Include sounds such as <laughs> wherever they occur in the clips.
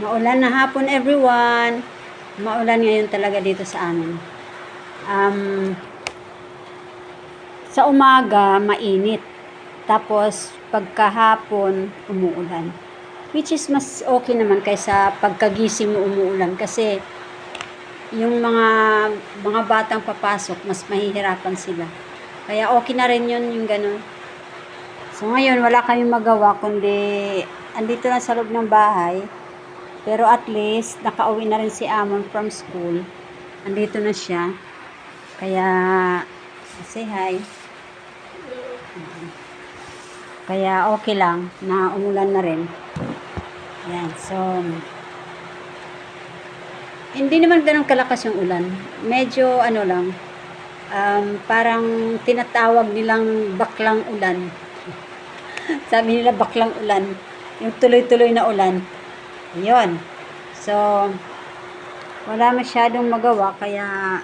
Maulan na hapon everyone. Maulan ngayon talaga dito sa amin. Um, sa umaga, mainit. Tapos, pagkahapon, umuulan. Which is mas okay naman kaysa pagkagising mo umuulan. Kasi, yung mga mga batang papasok, mas mahihirapan sila. Kaya okay na rin yun, yung ganun. So ngayon, wala kaming magawa kundi andito na sa loob ng bahay. Pero at least, nakauwi na rin si Amon from school. Andito na siya. Kaya, say hi. Kaya okay lang na umulan na rin. Yan, so, hindi naman ganun kalakas yung ulan. Medyo ano lang, um, parang tinatawag nilang baklang ulan. <laughs> Sabi nila baklang ulan. Yung tuloy-tuloy na ulan. Yun. So, wala masyadong magawa kaya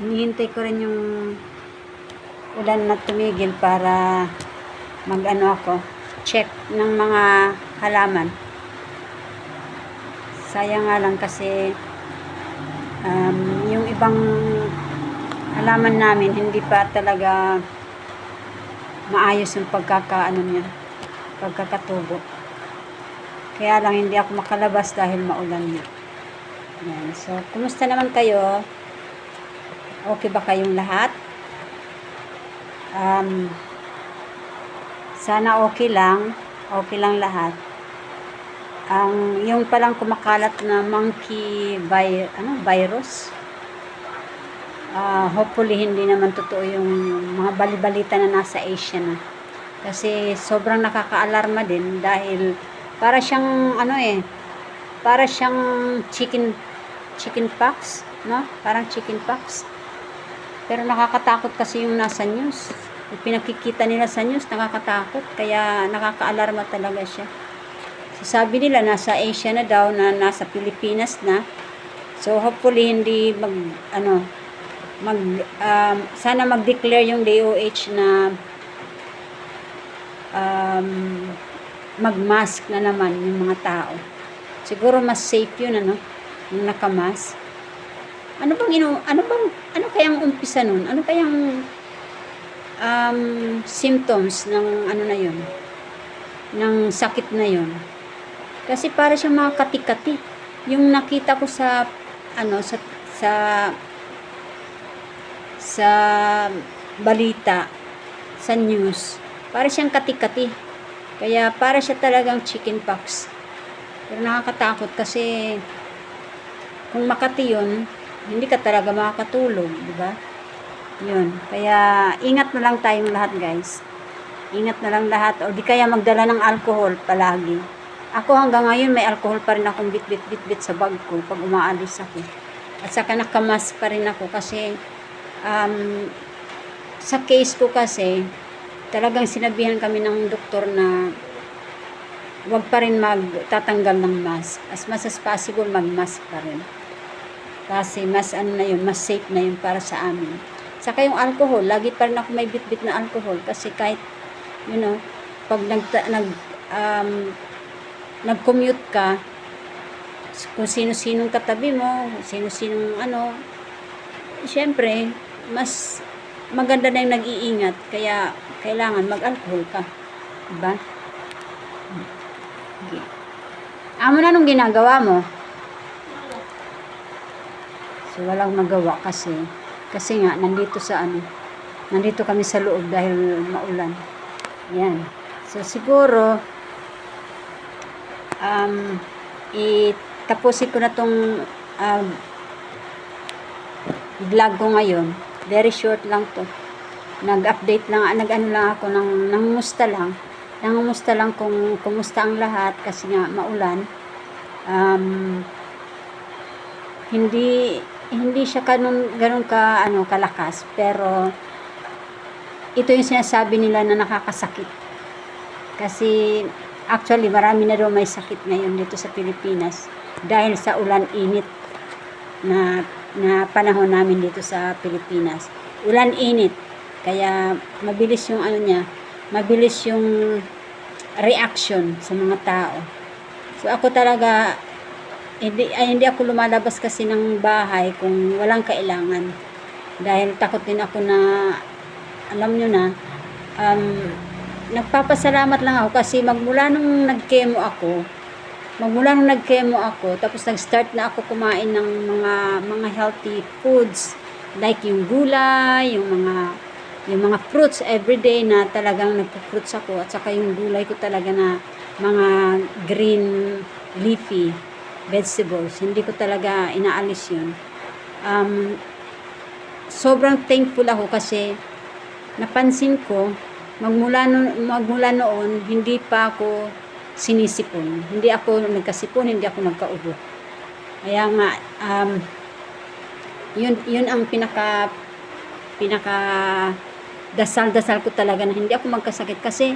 hinihintay ko rin yung ulan na tumigil para mag-ano ako, check ng mga halaman. Sayang nga lang kasi um, yung ibang halaman namin hindi pa talaga maayos yung pagkakaano niya, pagkakatubo. Kaya lang hindi ako makalabas dahil maulan niya. Yan. So, kumusta naman kayo? Okay ba kayong lahat? Um, sana okay lang. Okay lang lahat. Ang yung palang kumakalat na monkey vi, ano, virus. Ah, hopefully hindi naman totoo yung mga balibalita na nasa Asia na. Kasi sobrang nakakaalarma din dahil para siyang ano eh, para siyang chicken chicken pox, no? Parang chicken pox. Pero nakakatakot kasi yung nasa news. Yung pinakikita nila sa news, nakakatakot. Kaya nakakaalarma talaga siya. So, sabi nila, nasa Asia na daw, na nasa Pilipinas na. So, hopefully, hindi mag, ano, mag, um, sana mag-declare yung DOH na um, mag-mask na naman yung mga tao. Siguro mas safe yun, ano, yung nakamask. Ano bang ino, ano bang, ano kayang umpisa nun? Ano kayang um, symptoms ng ano na yun? Ng sakit na yun? Kasi para siya mga kati-kati. Yung nakita ko sa, ano, sa, sa, sa balita, sa news, para siyang kati-kati. Kaya para siya talagang chicken pox. Pero nakakatakot kasi kung makati yun, hindi ka talaga makakatulog, di ba? Yun. Kaya ingat na lang tayong lahat, guys. Ingat na lang lahat. O di kaya magdala ng alcohol palagi. Ako hanggang ngayon may alcohol pa rin akong bit-bit-bit-bit sa bag ko pag umaalis ako. At saka nakamas pa rin ako kasi um, sa case ko kasi talagang sinabihan kami ng doktor na wag pa rin magtatanggal ng mask. As much as possible, mag-mask pa rin. Kasi mas ano na yun, mas safe na yun para sa amin. Saka yung alcohol, lagi pa rin ako may bit-bit na alcohol kasi kahit, you know, pag nag, nag um, nag-commute ka, kung sino-sinong katabi mo, sino-sinong ano, syempre, mas maganda na yung nag-iingat, kaya kailangan mag-alcohol ka. Diba? Okay. Amo na nung ginagawa mo? So, walang magawa kasi. Kasi nga, nandito sa ano, nandito kami sa loob dahil maulan. Yan. So, siguro, um, itapusin ko na tong um, vlog ko ngayon. Very short lang to. Nag-update lang, nag-ano lang ako ng nangumusta lang. Nangumusta lang kung kumusta ang lahat kasi nga maulan. Um, hindi hindi siya ganun, ganun ka ano kalakas pero ito yung sinasabi nila na nakakasakit. Kasi actually marami na daw may sakit ngayon dito sa Pilipinas dahil sa ulan init na na panahon namin dito sa Pilipinas. Ulan init. Kaya mabilis yung ano niya, mabilis yung reaction sa mga tao. So ako talaga, hindi, ay, hindi ako lumalabas kasi ng bahay kung walang kailangan. Dahil takot din ako na, alam nyo na, um, nagpapasalamat lang ako kasi magmula nung nag-chemo ako, magmula nung nag-chemo ako, tapos nag-start na ako kumain ng mga mga healthy foods like yung gulay, yung mga yung mga fruits everyday na talagang nagpo-fruits ako at saka yung gulay ko talaga na mga green leafy vegetables. Hindi ko talaga inaalis yun. Um, sobrang thankful ako kasi napansin ko magmula noon, magmula noon hindi pa ako sinisipon. Hindi ako nagkasipon, hindi ako nagkaubo. Kaya nga um, yun yun ang pinaka pinaka dasal-dasal ko talaga na hindi ako magkasakit kasi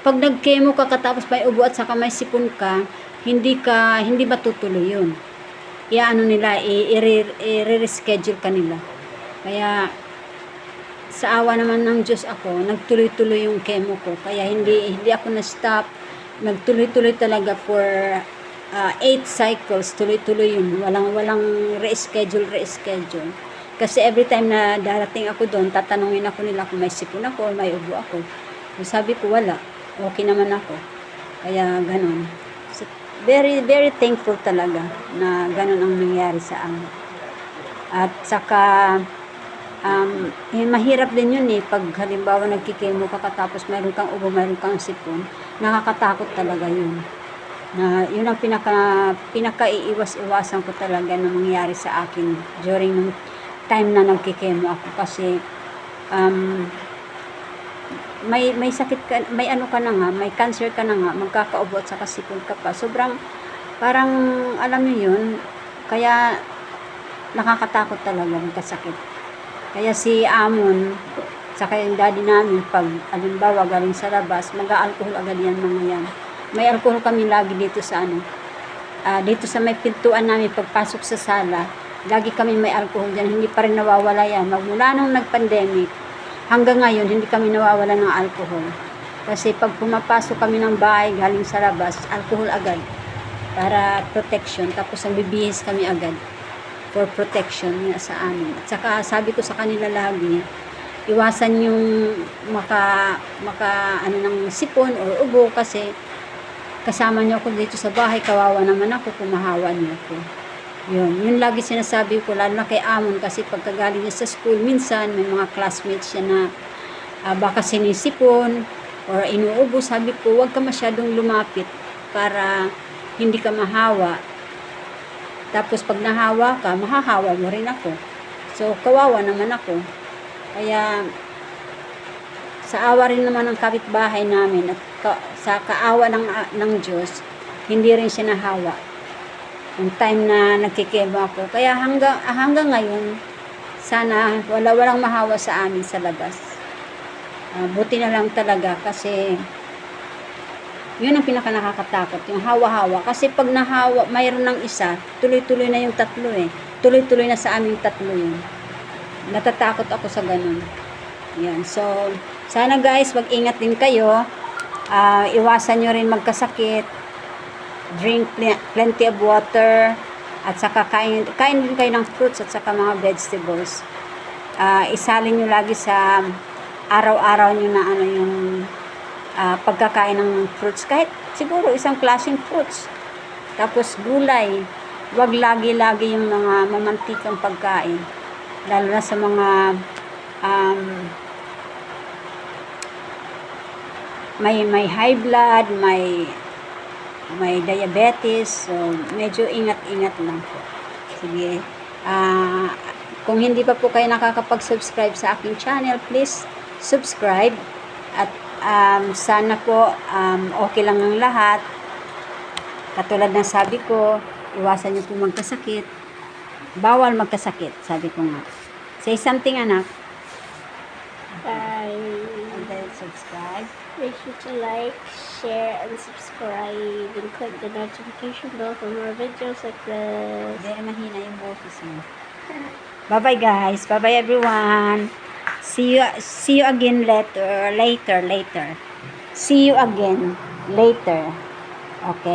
pag nag-chemo ka katapos may ubo at saka may sipon ka, hindi ka hindi matutuloy yun. Iaano nila, i-reschedule ka nila. Kaya sa awa naman ng Diyos ako, nagtuloy-tuloy yung chemo ko. Kaya hindi hindi ako na-stop. Nagtuloy-tuloy talaga for uh, eight cycles. Tuloy-tuloy yun. Walang, walang reschedule, reschedule. Kasi every time na darating ako doon, tatanungin ako nila kung may sipon ako o may ubo ako. Sabi ko, wala. Okay naman ako. Kaya ganun. So, very, very thankful talaga na ganun ang nangyari sa amin. At saka, um, eh, mahirap din yun eh. Pag halimbawa nagkikemo ka katapos mayroon kang ubo, mayroon kang sipon, nakakatakot talaga yun. Na, yun ang pinaka, pinaka-iiwas-iwasan ko talaga na mangyari sa akin during nung time na nagkikemo ako. Kasi, um, may may sakit ka, may ano ka na nga, may cancer ka na nga, magkakaubo at saka sipon ka pa. Sobrang, parang, alam niyo yun, kaya nakakatakot talaga magkasakit. Kaya si Amon, saka yung daddy namin, pag alimbawa galing sa labas, mag-alcohol agad yan mga yan. May alcohol kami lagi dito sa ano, ah, dito sa may pintuan namin pagpasok sa sala, lagi kami may alcohol dyan, hindi pa rin nawawala yan. Magmula nung nag-pandemic, hanggang ngayon, hindi kami nawawala ng alcohol. Kasi pag pumapasok kami ng bahay galing sa labas, alcohol agad para protection. Tapos nagbibihis kami agad for protection nga sa amin. At saka sabi ko sa kanila lagi, iwasan yung maka, maka ano ng sipon or ubo kasi kasama niyo ako dito sa bahay, kawawa naman ako, kumahawa niyo ako. Yun, yun lagi sinasabi ko, lalo na kay Amon kasi pagkagaling niya sa school, minsan may mga classmates siya na ah, baka sinisipon or inuubo, sabi ko, huwag ka masyadong lumapit para hindi ka mahawa. Tapos pag nahawa ka, mahahawa mo rin ako. So, kawawa naman ako. Kaya, sa awa rin naman ng kapitbahay namin at ka, sa kaawa ng, ng Diyos, hindi rin siya nahawa. Yung time na nagkikeba ako. Kaya hanggang, hanggang ngayon, sana wala walang mahawa sa amin sa labas. Ah, buti na lang talaga kasi yun ang pinaka nakakatakot, yung hawa-hawa. Kasi pag nahawa, mayroon ng isa, tuloy-tuloy na yung tatlo eh. Tuloy-tuloy na sa aming tatlo yun. Natatakot ako sa ganun. Yan. So, sana guys, mag-ingat din kayo. Ah, iwasan nyo rin magkasakit. Drink pl- plenty of water. At saka kain, kain din kayo ng fruits at saka mga vegetables. Ah, isalin nyo lagi sa araw-araw nyo na ano yung ah, pagkakain ng fruits. Kahit siguro isang klaseng fruits. Tapos gulay. Huwag lagi-lagi yung mga mamantikang pagkain. Lalo na sa mga um, may may high blood, may may diabetes, so medyo ingat-ingat lang po. Sige. Ah, kung hindi pa po kayo nakakapag-subscribe sa aking channel, please subscribe at um, sana po um, okay lang ang lahat. Katulad ng sabi ko, iwasan niyo po magkasakit. Bawal magkasakit, sabi ko nga. Say something, anak. Bye. And then subscribe. Make sure to like, share, and subscribe, and click the notification bell for more videos like this. Very mahina yung boses mo. Bye-bye guys. Bye-bye everyone. See you see you again later later later. See you again later. Okay.